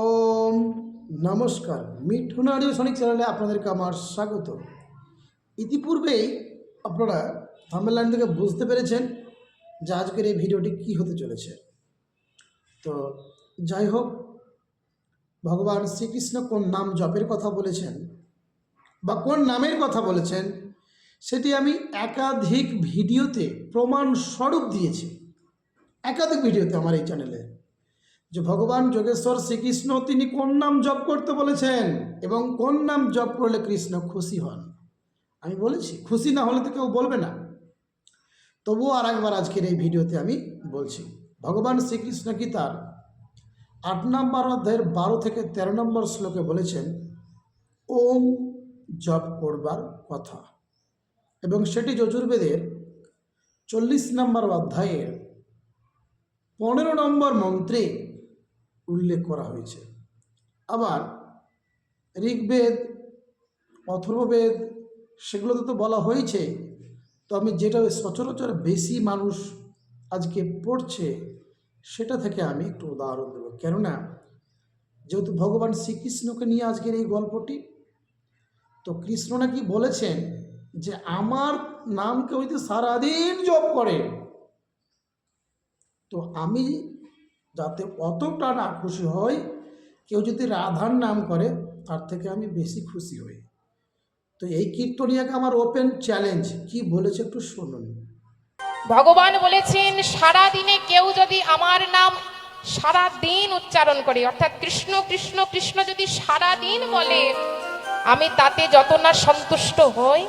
ওম নমস্কার। Mithun audio Sonic চ্যানেলে আপনাদেরকে আমার স্বাগত। ইতিপূর্বেই আপনারা থাম্বেলাইন থেকে বুঝতে পেরেছেন যে আজকের এই ভিডিওটি কী হতে চলেছে। তো যাই হোক, ভগবান শ্রীকৃষ্ণ কোন নাম জপের কথা বলেছেন বা কোন নামের কথা বলেছেন, সেটি আমি একাধিক ভিডিওতে প্রমাণ স্বরূপ দিয়েছি। একাধিক ভিডিওতে আমার এই চ্যানেলে। যে ভগবান যোগেশ্বর শ্রীকৃষ্ণ, তিনি কোন নাম জপ করতে বলেছেন এবং কোন নাম জপ করলে কৃষ্ণ খুশি হন? আমি বলেছি, খুশি না হলে তো কেউ বলবে না। তবুও আর একবার আজকের এই ভিডিওতে আমি বলছি, ভগবান শ্রীকৃষ্ণ কি তার? আট নম্বর অধ্যায়ের বারো থেকে তেরো নম্বর শ্লোকে বলেছেন, ওম জপ করবার কথা। এবং সেটি যজুর্বেদের চল্লিশ নম্বর অধ্যায়ের পনেরো নম্বর মন্ত্রে উল্লেখ করা হয়েছে। আবার ঋগ্বেদ, অথর্ববেদ, সেগুলোতে তো বলা হয়েছে তো আমি যেটা সচরাচর বেশি মানুষ আজকে পড়ছে, সেটা থেকে আমি একটু উদাহরণ দেবো। কেননা, যেহেতু ভগবান শ্রীকৃষ্ণকে নিয়ে আজকের এই গল্পটি, তো কৃষ্ণ নাকি বলেছেন যে, আমার নামকে হইতে সারাদিন জপ করে। তো আমি যাতে অতটা না খুশি হই, কেউ যদি রাধার নাম করে, তার থেকে আমি বেশি খুশি হই। তো এই কীর্তনিয়াকে আমার ওপেন চ্যালেঞ্জ কি বলেছে একটু শুনুন। ভগবান বলেছেন, সারা দিনে কেউ যদি আমার নাম সারা দিন উচ্চারণ করে, অর্থাৎ কৃষ্ণ কৃষ্ণ কৃষ্ণ যদি সারা দিন বলে, আমি তাতে যত না সন্তুষ্ট হই,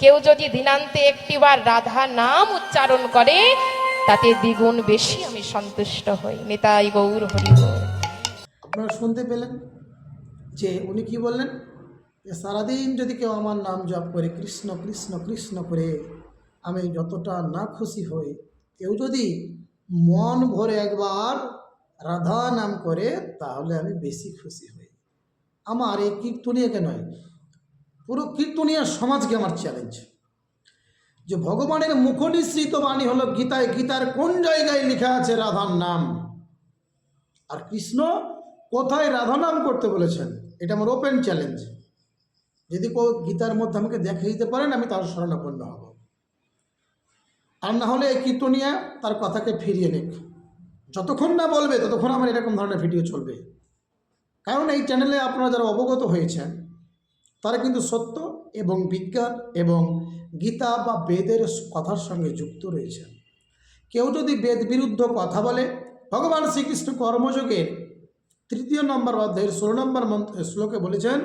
কেউ যদি দিনান্তে একটিবার রাধা নাম উচ্চারণ করে তাতে দ্বিগুণ বেশি আমি সন্তুষ্ট হই। নেতাই গৌর হরি আপনারা শুনতে পেলেন যে উনি কি বললেন? যে সারাদিন যদি কেউ আমার নাম জপ করে, কৃষ্ণ কৃষ্ণ কৃষ্ণ করে আমি যতটা না খুশি হই, কেউ যদি মন ভরে একবার রাধা নাম করে, তাহলে আমি বেশি খুশি হই। আমার এই কীর্তনীয়কে নয়, পুরো কীর্তনীয় সমাজকে আমার চ্যালেঞ্জ যে ভগবানের মুখনিসৃত বাণী হলো গীতায়, গীতার কোন জায়গায় লেখা আছে রাধার নাম? আর কৃষ্ণ কোথায় রাধা নাম করতে বলেছেন? এটা আমার ওপেন চ্যালেঞ্জ যদি কেউ গীতার মধ্যে আমাকে দেখে দিতে পারেন, আমি তার শরণাপন্ন হব। আর না হলে এই কীর্তনিয়া তার কথাকে ফিরিয়ে নিক। যতক্ষণ না বলবে, ততক্ষণ আমার এরকম ধরনের ভিডিও চলবে। কারণ এই চ্যানেলে আপনারা যারা অবগত হয়েছেন, তারা কিন্তু সত্য এবং বিজ্ঞান এবং গীতা বা বেদের কথার সঙ্গে যুক্ত রয়েছেন। কেউ যদি বেদ বিরুদ্ধ কথা বলে, ভগবান শ্রীকৃষ্ণ কর্মযোগের তৃতীয় নম্বর অধ্যায়ের ষোলো নম্বর শ্লোকে বলেছেন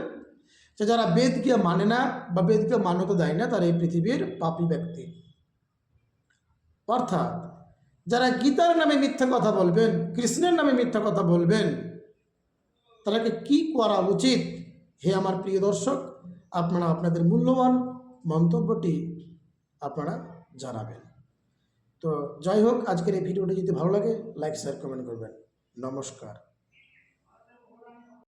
যে, যারা বেদকে মানে না বা বেদকে মান্যতা দেয় না, তারা এই পৃথিবীর পাপী ব্যক্তি। অর্থাৎ, যারা গীতার নামে মিথ্যা কথা বলবেন, কৃষ্ণের নামে মিথ্যা কথা বলবেন, তাদেরকে কি করা উচিত? হে আমার প্রিয় দর্শক, আপনারা আপনাদের মূল্যবান মন্তব্যটি আপনারা জানাবেন। তো যাই হোক, আজকের এই ভিডিওটি যদি ভালো লাগে লাইক শেয়ার কমেন্ট করবেন। নমস্কার।